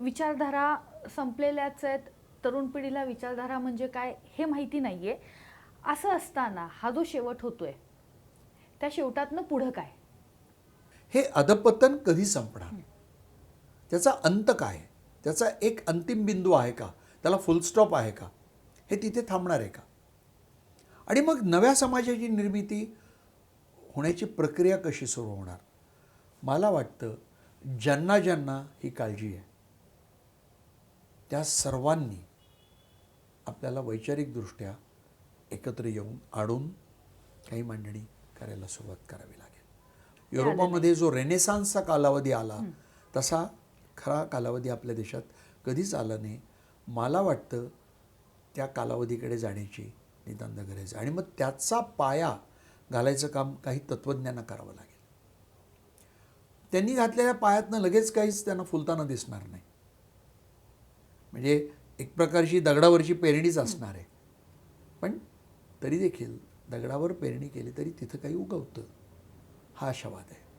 विचारधारा संपलेल्याच आहेत. तरुण पिढीला विचारधारा म्हणजे काय हे माहिती नाही आहे असं असताना हा जो शेवट होतोय त्या शेवटातनं पुढं काय? हे अधपतन कधी संपणार? त्याचा अंत काय? त्याचा एक अंतिम बिंदू आहे का? त्याला फुलस्टॉप आहे का? हे तिथे थांबणार आहे का? आणि मग नव्या समाजाची निर्मिती होण्याची प्रक्रिया कशी सुरू होणार? मला वाटतं ज्यांना ज्यांना ही काळजी आहे. त्या सर्वांनी आपल्याला वैचारिकदृष्ट्या एकत्र येऊन आडून काही मांडणी करायला सुरुवात करावी लागेल. युरोपामध्ये जो रेनेसान्सचा कालावधी आला तसा खरा कालावधी आपल्या देशात कधीच आला नाही. मला वाटतं त्या कालावधीकडे जाण्याची नितांत गरज आणि मग त्याचा पाया घालायचं काम काही तत्त्वज्ञांना करावं लागेल. त्यांनी घातलेल्या पायातनं लगेच काहीच त्यांना फुलताना दिसणार नाही. म्हणजे एक प्रकारची दगडावरची पेरणीच असणार आहे. पण तरी देखील दगडावर पेरणी केली तरी तिथं काही उगवतं हा आशावाद आहे.